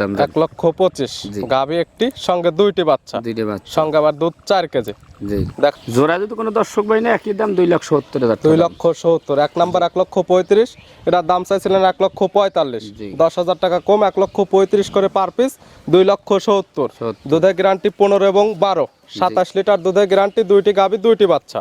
দাম এক লক্ষ পঁচিশ। একটি সঙ্গে দুইটি বাচ্চা। দুইটা বাচ্চা। সঙ্গে আবার দুধ চার কেজি। দেখ। জোড়া যদি কোনো দর্শক ভাই না একই দাম দুই লাখ সত্তর হাজার দুই লক্ষ সত্তর এক নাম্বার এক লক্ষ পঁয়ত্রিশ। এটার দাম চাইছিলেন এক লক্ষ পঁয়তাল্লিশ। দশ হাজার টাকা কম এক লক্ষ পঁয়ত্রিশ করে পার পিস দুই লক্ষ সত্তর। দুধের গ্যারান্টি পনেরো এবং বারো। সাতাশ লিটার দুধের গ্যারান্টি দুইটি গাভী দুইটি বাচ্চা।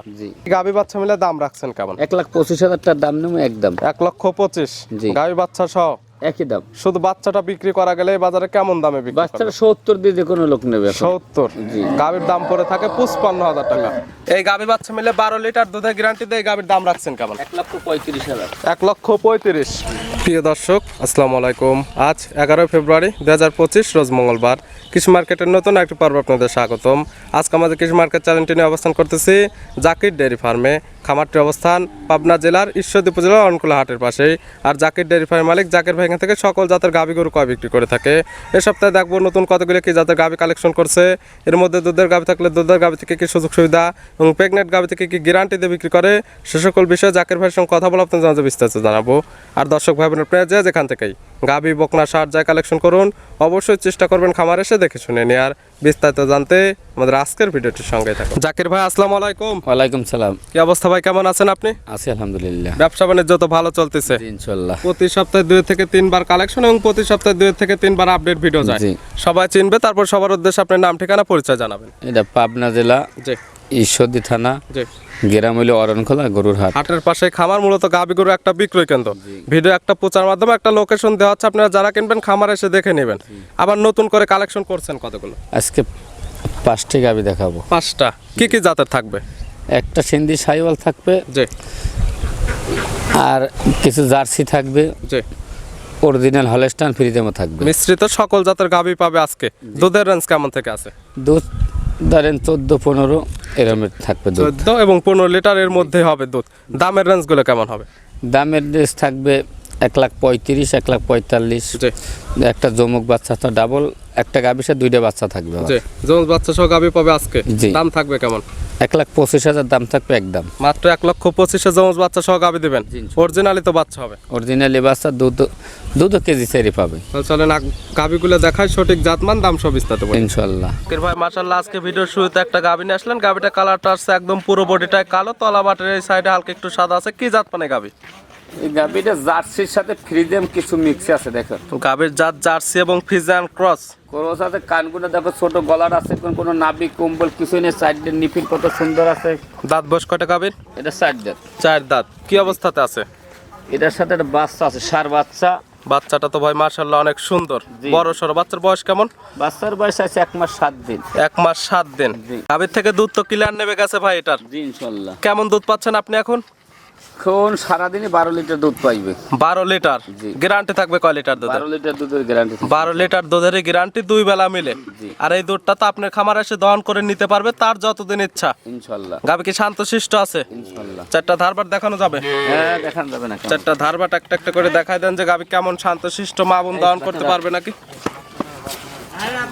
গাভী বাচ্চা মিলে দাম রাখছেন কেমন? এক লাখ পঁচিশ হাজার টাকার দাম নেব একদম। এক লক্ষ পঁচিশ। গাভী বাচ্চা সহ। একই দাম। শুধু বাচ্চাটা বিক্রি করা গেলে বাজারে কেমন দামে বিক্রি বাচ্চারা সত্তর দিয়ে কোনো লোক নেবে সত্তর। জি। গাভীর দাম পড়ে থাকে পঁচপান্ন হাজার টাকা। এই গাভী বাচ্চা মিলে বারো লিটার দুধের গ্যারান্টি দিয়ে গাভীর দাম রাখছেন কেমন? এক লক্ষ পঁয়ত্রিশ হাজার। এক লক্ষ পঁয়ত্রিশ। প্রিয় দর্শক আসসালামু আলাইকুম। আজ এগারোই ফেব্রুয়ারি দু হাজার পঁচিশ রোজ মঙ্গলবার। কৃষি মার্কেটের নতুন একটি পর্ব আপনাদের স্বাগতম। আজকে আমাদের কৃষি মার্কেট চ্যানেলটি নিয়ে অবস্থান করতেছি জাকির ডেয়ারি ফার্মে। খামারটির অবস্থান পাবনা জেলার ঈশ্বরদী উপজেলার অনকুলা হাটের পাশেই। আর জাকির ডেয়ারি ফার্মের মালিক জাকির ভাই থেকে সকল জাতের গাভী গরু কয় বিক্রি করে থাকে। এ সপ্তাহে দেখব নতুন কতগুলো কি জাতের গাভী কালেকশন করছে। এর মধ্যে দুধের গাভী থাকলে দুধের গাভী থেকে কি সুযোগ সুবিধা এবং প্রেগনেন্ট গাভী থেকে কি গ্যারান্টি দিয়ে বিক্রি করে, সে সকল বিষয়ে জাকির ভাইয়ের সঙ্গে কথা বলে আপনাদের জানাতে বিস্তারিত জানাব। আর দর্শক ভাই বোনের প্রায় যেখান থেকেই গাভী বকনা সার যায় কালেকশন করুন অবশ্যই চেষ্টা করবেন খামার এসে দেখে শুনে নিয়ে আর বিস্তারিত জানতে আমাদের আজকের ভিডিওটির সঙ্গে থাকুন। জাকির ভাই আসসালামু আলাইকুম। ওয়ালাইকুম সালাম। কি অবস্থা ভাই কেমন আছেন আপনি? আছি আলহামদুলিল্লাহ। ব্যবসা বাণিজ্য তো ভালো চলতেছে। ইনশাল্লাহ প্রতি সপ্তাহে দুই থেকে তিনবার কালেকশন এবং প্রতি সপ্তাহে দুই থেকে তিনবার আপডেট ভিডিও যায়। সবাই চিনবে তারপর সবার উদ্দেশ্যে আপনার নাম ঠিকানা পরিচয় জানাবেন। এটা পাবনা জেলা। জি। ঈশ্বরদী থানা গেরাম হইল অরণখোলা গরুর হাট। হাটের পাশে খামার মূলত গাভী গরু একটা বিক্রয় কেন্দ্র। ভিডিও একটা প্রচার মাধ্যমে একটা লোকেশন দেওয়া হচ্ছে আপনারা যারা কিনবেন খামার এসে দেখে নেবেন। আবার নতুন করে কালেকশন করছেন কতগুলো? আজকে পাঁচটি গাবি দেখাবো। পাঁচটা। কি কি জাতের থাকবে? একটা সিন্ধি সাইওয়াল থাকবে। জি। আর কিছু জার্সি থাকবে। জি। অরিজিনাল হলেস্টান ফ্রিজেমও থাকবে। মিশ্রিত সকল জাতের গাভী পাবে আজকে। দুধের রেঞ্জ কেমন থেকে আছে? দুধ ধরেন চোদ্দ পনেরো। এরমের থাকবে দুধ। চোদ্দ এবং পনেরো লিটারের মধ্যে হবে দুধ। দামের রেঞ্জগুলো কেমন হবে? দামের ড্রেস থাকবে এক লাখ পঁয়ত্রিশ এক লাখ পঁয়তাল্লিশ। একটা জমুক বাচ্চা তো ডাবল একটা গাবিসে দুইটা বাচ্চা থাকবে আবার। জি। জোন বাচ্চা সহ গাভী পাবে আজকে। দাম থাকবে কেমন? এক লাখ পঁচিশ হাজার দাম থাকবে একদম। মাত্র এক লক্ষ পঁচিশে জমজ বাচ্চা সহ গাভী দিবেন। অরিজিনালি তো বাচ্চা হবে। অরিজিনালি বাচ্চা দুধ দুধও কেজি সেরি পাবে। তাহলে চলেন গাভীগুলো দেখায় সঠিক জাতমান দাম সব বিস্তারিত ইনশাল্লাহ। জাকির ভাই মাশাল্লাহ আজকে ভিডিওর শুরুতে একটা গাভী নিয়ে আসলেন। গাভীটা কালারটা আসছে একদম পুরো বডিটায় কালো তলা বাটের এই সাইডে হালকা একটু সাদা আছে। কি জাত মানে গাভী? এই গাবিটা জার্সির সাথে ফ্রিজেম কিছু মিক্স আছে দেখো। গাভীর জাত জার্সি এবং ফিজান ক্রস? কোনো সাথে কানগুলো দেখো ছোট গলার আছে কোন কোনো নাবি কম্বল কিছু নেই সাইডের নিপিল কত সুন্দর আছে। দাঁত কয়টা গাভীর? এটা সাইড দেখ চার দাঁত। কি অবস্থাতে আছে? এটার সাথে একটা বাচ্চা আছে সার বাচ্চা। বাচ্চাটা তো ভাই মাশাল্লাহ অনেক সুন্দর। বড় সড়ো বাচ্চার বয়স কেমন? বাচ্চার বয়স আছে এক মাস সাত দিন। এক মাস সাত দিন। গাভীর থেকে দুধ তো ক্লিয়ার নেবে গেছে ভাই এটার। জি ইনশাল্লাহ কেমন দুধ পাচ্ছেন আপনি এখন? এখন সারাদিনে বারো লিটার দুধ পাইবে। বারো লিটার? গ্যারান্টি থাকবে কয় লিটার দুধের? বারো লিটার দুধের গ্যারান্টি বারো লিটার দুধের গ্যারান্টি দুই বেলা মিলে। আর এই দুধটা তো আপনার খামার এসে দহন করে নিতে পারবে তার যতদিন ইচ্ছা। ইনশাল্লাহ। গাভী কি শান্তশিষ্ট আছে? ইনশাল্লাহ। চারটা ধারবার দেখানো যাবে? হ্যাঁ দেখান যাবে না চারটা ধারবার একটা একটা করে দেখাই দেন যে গাভী কেমন শান্তশিষ্ট মা বোন দহন করতে পারবে নাকি? হ্যাঁ হ্যাঁ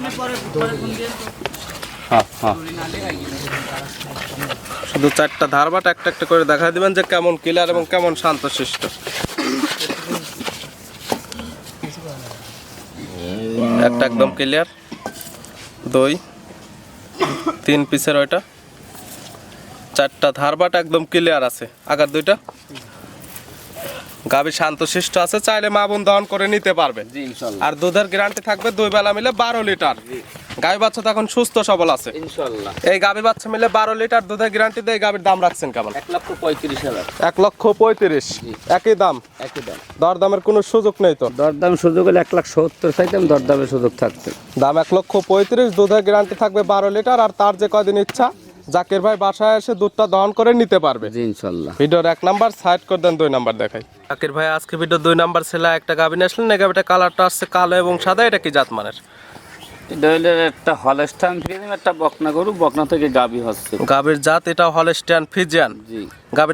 শুধু চারটা ধারবাট একটা একটা করে দেখাই দিবেন যে কেমন ক্লিয়ার এবং কেমন শান্তশিষ্ট। একটা একদম ক্লিয়ার দুই তিন পিসের ওইটা। চারটা ধারবাট একদম ক্লিয়ার আছে। আগার দুইটা। গাভী শান্তশিষ্ট আছে চাইলে মা বোন দহন করে নিতে পারবে। আর দুধের গ্যারান্টি থাকবে দুই বেলা মিলে বারো লিটার। গাভী বাচ্চা তো এখন সুস্থ সবল আছে। ইনশাল্লাহ এই গাভী বাচ্চা মিলে বারো লিটার দুধের গ্যারান্টি দিয়ে গাভীর দাম রাখছেন কেমন? এক লক্ষ পঁয়ত্রিশ হাজার। এক লক্ষ পঁয়ত্রিশ। একই দাম? একই দাম। দর দামের কোনো সুযোগ নেই তো? দরদাম সুযোগ হলে এক লাখ সত্তর চাইতাম দরদামের সুযোগ থাকতে। দাম এক লক্ষ পঁয়ত্রিশ দুধের গ্যারান্টি থাকবে বারো লিটার আর তার যে কদিন ইচ্ছা জাকির ভাই বাসায় এসে দুধটা দহন করে নিতে পারবে। জি ইনশাল্লাহ ভিডিওর এক নাম্বার সাইড করে দেন দুই নাম্বার দেখাই। জাকির ভাই আজকে ভিডিও দুই নাম্বার ছেলে একটা গাভী নিয়ে আসলেন এই গাভীটা কালারটা আসছে কালো এবং সাদা এটা কি জাত মানের এটা হলো একটা হলস্টান একটা বকনা গরু বকনা থেকে গাবি হচ্ছে। গাভীর জাত এটা জি।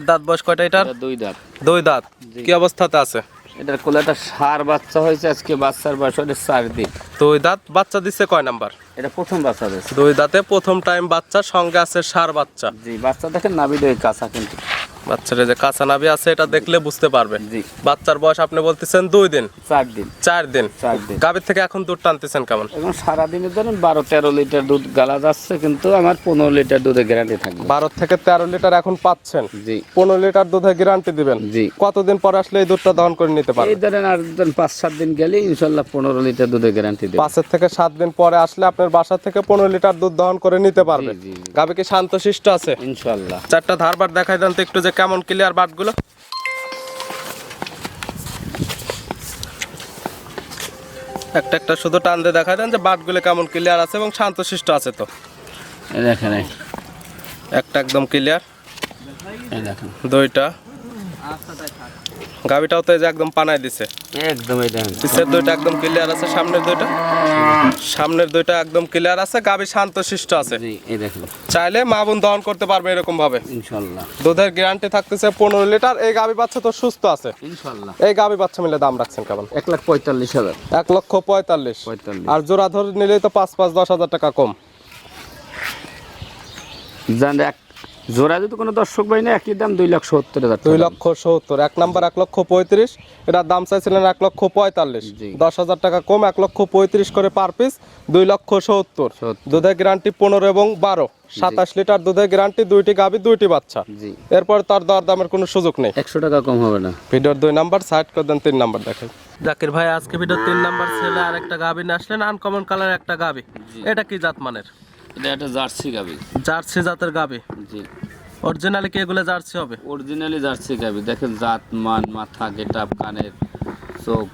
দাঁত বয়স কয়টা এটার? দুই দাঁত। দুই দাঁত। কি অবস্থাতে আছে? এটার কোলে একটা সার বাচ্চা হয়েছে আজকে বাচ্চার বয়স হলে চার দিন। দুই দাঁত বাচ্চা দিচ্ছে কয় নাম্বার? এটা প্রথম বাচ্চা দুই দাঁতে প্রথম টাইম বাচ্চা সঙ্গে আছে সার বাচ্চা। জি বাচ্চা দেখেন নাবি দেয় কাঁচা কিন্তু। বাচ্চার এই যে কাঁচা নাভি আছে এটা দেখলে বুঝতে পারবেন জি। বাচ্চার বয়স আপনি বলতেছেন দুই দিন। চার দিন। চার দিন। চার দিন। গাভীর থেকে এখন দুধ টানতেছেন কেমন? এখন সারাদিনে ধরেন বারো তেরো লিটার দুধ গালা যাচ্ছে কিন্তু আমার পনেরো লিটার দুধের গ্যারান্টি থাকবে। বারো থেকে তেরো লিটার এখন পাচ্ছেন। জি। পনেরো লিটার দুধের গ্যারান্টি দিবেন। জি। কতদিন পরে আসলে এই দুধটা দহন করে নিতে এই ধরেন আর ধরেন পাঁচ সাত দিন গেলে ইনশাল্লাহ পনেরো লিটার দুধের গ্যারান্টি দেবে। পাঁচের থেকে সাত দিন পরে আসলে আপনার বাসা থেকে পনেরো লিটার দুধ দহন করে নিতে পারবেন। গাভী কি শান্তশিষ্ট আছে। ইনশাল্লাহ। চারটা ধারবার দেখাই দেন তো একটু যে কেমন ক্লিয়ার বাটগুলো একটা একটা শুধু টান দিয়ে দেখাই দেন যে বাটগুলো কেমন ক্লিয়ার আছে এবং শান্তশিষ্ট আছে তো। দেখেন একটা একদম ক্লিয়ার দেখেন। দুইটা। গাভিটাও তো এই যে একদম পানায় দিছে। একদম পিছের দুইটা একদম ক্লিয়ার আছে সামনের দুইটা। সামনের দুইটা একদম ক্লিয়ার আছে গাভি শান্তশিষ্ট আছে। জি এই দেখেন। চাইলে মা বোন দহন করতে পারবে এরকম ভাবে ইনশাল্লাহ। দুধের গ্যারান্টি থাকতেছে পনেরো লিটার এই গাভি বাচ্চা তো সুস্থ আছে। ইনশাল্লাহ। এই গাভি বাচ্চা মিলে দাম রাখছেন কেমন? এক লাখ পঁয়তাল্লিশ হাজার। এক লক্ষ পঁয়তাল্লিশ। পঁয়তাল্লিশ। আর জোড়া ধরে নিলেই তো পাঁচ পাঁচ দশ হাজার টাকা কম। জান এক জোড়া যদি কোনো দর্শক ভাই না একই দাম দুই লাখ সত্তর হাজার দুই লক্ষ সত্তর এক নাম্বার এক লক্ষ পঁয়ত্রিশ এটার দাম চাইছিলেন এক লক্ষ পঁয়তাল্লিশ। দশ হাজার টাকা কম এক লক্ষ পঁয়ত্রিশ করে পার পিস দুই লক্ষ সত্তর। দুধের গ্যারান্টি পনেরো এবং বারো। সাতাশ লিটার দুধের গ্যারান্টি দুইটি গাভি দুইটি বাচ্চা। এরপর তার দর দামের কোনো সুযোগ নেই। একশো টাকা কম হবে না। ভিডিওর দুই নাম্বার সাইড করে দেন তিন নাম্বার দেখেন জাকির ভাই আজকে ভিডিওর তিন নাম্বার ছেলে আর একটা গাভি নিয়ে আসলেন আনকমন কালার একটা গাভি এটা কি জাত মানের? এটা একটা জার্সি গাবি। জার্সি জাতের গাভি জি। অরিজিনালি কি এগুলো জার্সি হবে? অরিজিনালি জার্সি গাবি। দেখেন জাত মান মাথা গেটাপ কানের চোখ।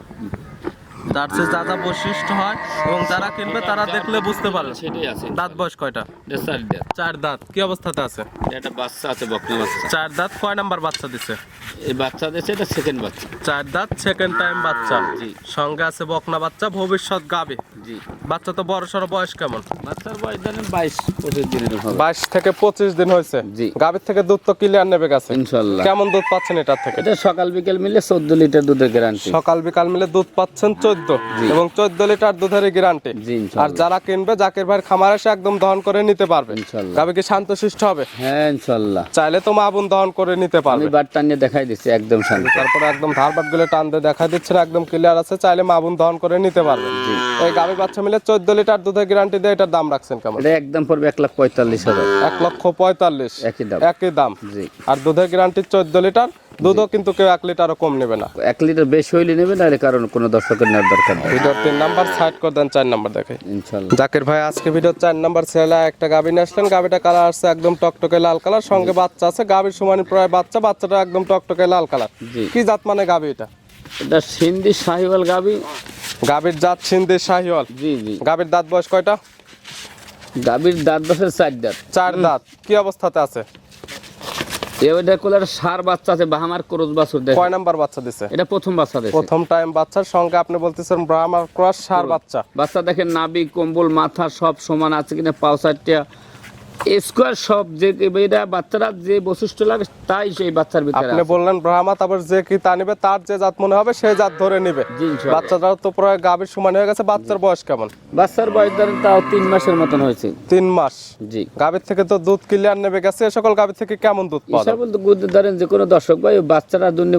জার্সি যা যা বৈশিষ্ট্য হয় এবং যারা কিনবে তারা দেখলে বুঝতে পারবে। সেটাই আছে। দাঁত বয়স কয়টা? চার দাঁত। চার দাঁত। কি অবস্থাতে আছে? এটা একটা বাচ্চা আছে বকনা বাচ্চা। চার দাঁত কয় নাম্বার বাচ্চা দিছে? এই বাচ্চা দিয়েছে এটা সেকেন্ড বাচ্চা। চার দাঁত সেকেন্ড টাইম বাচ্চা। জি। সঙ্গে আছে বকনা বাচ্চা ভবিষ্যৎ গাবে। জি। বাচ্চা তো বড় সড়ো বয়স কেমন? বাচ্চার বয়স ধরেন বাইশ পঁচিশ হবে। বাইশ থেকে পঁচিশ দিন হয়েছে? জি। গাভীর থেকে দুধ তো ক্লিয়ার নেবে গেছে। ইনশাল্লাহ। কেমন দুধ পাচ্ছেন এটার থেকে? এটা সকাল বিকেল মিলে চোদ্দ লিটার দুধের গ্যারান্টি সকাল বিকাল মিলে দুধ পাচ্ছেন চোদ্দ এবং চোদ্দ লিটার দুধের গ্যারান্টি আর যারা কিনবে জাকির ভাইয়ের খামার এসে একদম দহন করে নিতে পারবে। ইনশাল্লাহ। গাভী কি শান্তশিষ্ট হবে? হ্যাঁ ইনশাল্লাহ। চাইলে তো মা বোন দহন করে নিতে আমি পারবে বাটটা নিয়ে দেখাই দিচ্ছি একদম শান্ত। তারপরে একদম ধার বাটগুলো টান দিয়ে দেখা দিচ্ছেন একদম ক্লিয়ার আছে চাইলে মা বোন দহন করে নিতে পারবে। এই গাভী বাচ্চা মিলে চোদ্দ লিটার দুধের গ্যারান্টি দিয়ে এটার দাম রাখছেন কেমন? এটা একদম পড়বে এক লাখ পঁয়তাল্লিশ হাজার। এক লক্ষ পঁয়তাল্লিশ। একই দাম। একই দাম। জি। আর দুধের গ্যারান্টি চোদ্দ লিটার দুধও কিন্তু কেউ এক লিটারও কম নেবে না। এক লিটার বেশি হইলে নেবে না এর কারণ কোনো দর্শকের নেওয়ার দরকার নেই। ভিডিওর তিন নাম্বার সাইড করে দেন চার নাম্বার দেখে। ইনশাল্লাহ জাকির ভাই আজকে ভিডিওর চার নাম্বার ছেলে একটা গাভী নিয়ে আসলেন। গাভীটা কালার আসছে একদম টকটকে লাল কালার সঙ্গে বাচ্চা আছে। গাভীর সমান প্রায় বাচ্চা বাচ্চাটা একদম টকটকে লাল কালার জি। কি জাত মানে গাভী এটা? এটা সিন্ধি সাহিওয়াল গাবি। গাভীর জাত সিন্ধি শাহিওয়াল। জি জি। গাভীর দাঁত বয়স কয়টা? গাবির দাঁত বছর চার দাঁত। চার দাঁত। কি অবস্থাতে আছে? এটা কোলার সার বাচ্চা আছে বাহামার বাছুর কয় নাম্বার বাচ্চা দিছে? এটা প্রথম বাচ্চা প্রথম টাইম বাচ্চার সঙ্গে আপনি বলতেছেন ব্রাহ্মার ক্রস সার বাচ্চা। বাচ্চা দেখেন নাবি কম্বল মাথা সব সমান আছে কিনা পাও চারটা স্কোয়ার সব যে এটা বাচ্চারা যে বৈশিষ্ট্য লাগে তাই সেই বাচ্চার ভিতরে আপনি বললেন ব্রাহ্মা তারপর যে কি তা নিবে তার যে জাত মনে হবে সেই জাত ধরে নিবে। তো প্রায় গাভীর সমান হয়ে গেছে বাচ্চার বয়স কেমন? বাচ্চার বয়স ধরেন তাও তিন মাসের মতন হয়েছে। তিন মাস। জি। গাভীর থেকে তো দুধ ক্লিয়ার নেবে গেছে এ সকল গাভীর থেকে কেমন দুধ পাওয়া বলতে গুদ ধরেন যে কোনো দর্শক ভাই বাচ্চারা দুধ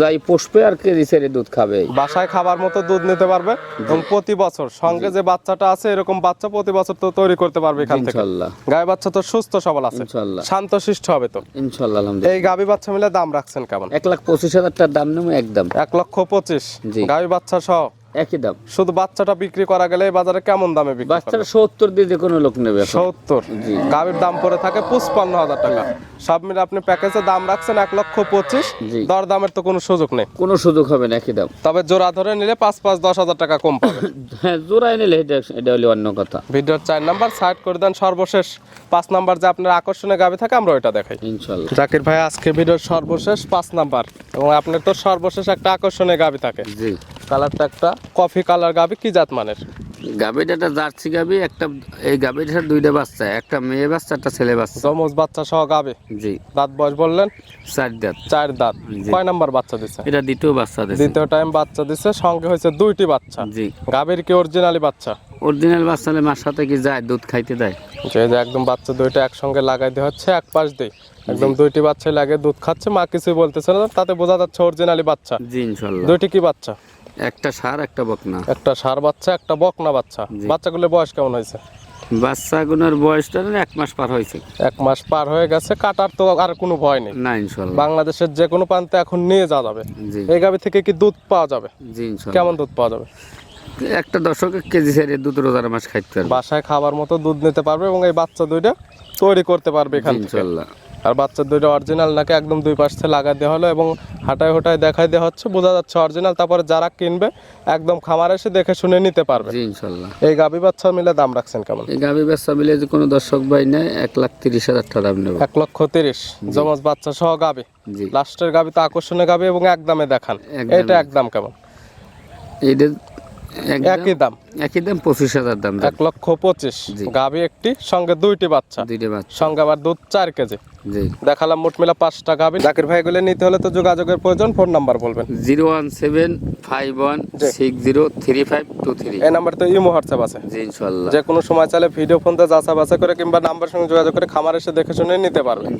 যাই পোষবে আর কেজি ছেড়ে দুধ খাবে। বাসায় খাবার মতো দুধ নিতে পারবে এবং প্রতি বছর সঙ্গে যে বাচ্চাটা আছে এরকম বাচ্চা প্রতি বছর তো তৈরি করতে পারবে এখান থেকে। গায়ে বাচ্চা তো সুস্থ সবল আছে। ইনশাল্লাহ। শান্তশিষ্ট হবে তো। ইনশাল্লাহ আলহামদুলিল্লাহ। এই গাবি বাচ্চা মিলে দাম রাখছেন কেমন? এক লাখ পঁচিশ হাজার টাকার দাম নেব একদম। এক লক্ষ পঁচিশ। গাবি গাভী বাচ্চা সহ একই দাম। শুধু বাচ্চাটা বিক্রি করা গেলে বাজারে কেমন দামে বিক্রি বাচ্চারা সত্তর দিয়ে কোনো লোক নেবে সত্তর। জি। গাভীর দাম পড়ে থাকে পঁচপান্ন হাজার টাকা। সব মিলে আপনি প্যাকেজে দাম রাখছেন এক লক্ষ পঁচিশ। জি। দর দামের তো কোনো সুযোগ নেই। কোনো সুযোগ হবে না একই দাম। তবে জোড়া ধরে নিলে পাঁচ পাঁচ দশ হাজার টাকা কম পাবে। হ্যাঁ জোড়াই নিলে এটা এটা হলে অন্য কথা। ভিডিওর চার নাম্বার সাইড করে দেন সর্বশেষ। পাঁচ নাম্বার যে আপনার আকর্ষণীয় গাভী থাকে আমরা ওইটা দেখাই। ইনশাল্লাহ জাকির ভাই আজকে ভিডিওর সর্বশেষ পাঁচ নাম্বার। এবং আপনার তো সর্বশেষ একটা আকর্ষণীয় গাভী থাকে। জি। কালারটা একটা কফি কালার গাভী কি জাত মানের? গাবিটা একটা জার্সি গাবি একটা এই গাবিটার দুইটা বাচ্চা একটা মেয়ে বাচ্চা একটা ছেলে বাচ্চা। জমজ বাচ্চা সহ গাভী জি। দাঁত বয়স বললেন? চার দাঁত। চার দাঁত। কয় নাম্বার বাচ্চা দিছে? এটা দ্বিতীয় বাচ্চা দিয়েছে দ্বিতীয় টাইম বাচ্চা দিছে সঙ্গে হয়েছে দুইটি বাচ্চা। জি। গাভীর কি অরিজিনালি বাচ্চা? অরিজিনাল বাচ্চা হলে মার সাথে কি যায় দুধ খাইতে দেয়? যে যে একদম বাচ্চা দুইটা একসঙ্গে লাগাই দেওয়া হচ্ছে এক পাশ দিয়ে। একদম দুইটি বাচ্চা লাগে দুধ খাচ্ছে মা কিছুই বলতেছে না তাতে বোঝা যাচ্ছে অরিজিনালি বাচ্চা। জি ইনশাল্লাহ। দুইটি কি বাচ্চা? একটা সার একটা বকনা। একটা সার বাচ্চা একটা বকনা বাচ্চা। বাচ্চাগুলোর বয়স কেমন হয়েছে? বাচ্চাগুলোর বয়সটা এক মাস পার হয়েছে। এক মাস পার হয়ে গেছে কাটার তো আর কোনো ভয় নেই। না ইনশাল্লাহ। বাংলাদেশের যে কোনো প্রান্তে এখন নিয়ে যাওয়া যাবে। এই গাভি থেকে কি দুধ পাওয়া যাবে? জি ইনশাল্লাহ। কেমন দুধ পাওয়া যাবে? একটা দশক কেজি ছেড়ে দুধ রোজার মাস খাইতে পারবে। বাসায় খাবার মতো দুধ নিতে পারবে এবং এই বাচ্চা দুইটা তৈরি করতে পারবে এখান থেকে। ইনশাল্লাহ। আর বাচ্চা দুইটা অরিজিনাল নাকি একদম দুই পাশ লাগা দেওয়া হলো এবং হাঁটায় হোটায় দেখাই দেওয়া হচ্ছে বোঝা যাচ্ছে অরিজিনাল তারপরে যারা কিনবে একদম খামার এসে দেখে শুনে নিতে পারবে। ইনশাল্লাহ। এই গাভি বাচ্চা মিলে দাম রাখছেন কেমন? এই গাভী বাচ্চা মিলে যে কোনো দর্শক ভাই নেয় এক লাখ তিরিশ হাজার টাকা দাম নেবে। এক লক্ষ তিরিশ জমজ বাচ্চা সহ গাবি জি। লাস্টের গাবি তো আকর্ষণীয় গাবি এবং একদমে দেখান। এটা একদম কেমন? একদম- একই দাম। একই দাম পঁচিশ হাজার দাম এক লক্ষ পঁচিশ। গাবি একটি সঙ্গে দুইটি বাচ্চা। দুইটা বাচ্চা। সঙ্গে আবার দুধ চার কেজি। জি। দেখালাম মোট মিলা পাঁচটা গাবি। জাকির ভাই গুলো নিতে হলে তো যোগাযোগের প্রয়োজন ফোন নাম্বার বলবেন। Zero one seven five one six zero three five two three. এই নাম্বার তো ইমো হোয়াটসঅ্যাপ আছে। জি ইনশাল্লাহ। যে কোনো সময় চাইলে ভিডিও ফোনতে যাচা বাছা করে কিংবা নাম্বার সঙ্গে যোগাযোগ করে খামার এসে দেখে শুনে নিতে পারবেন।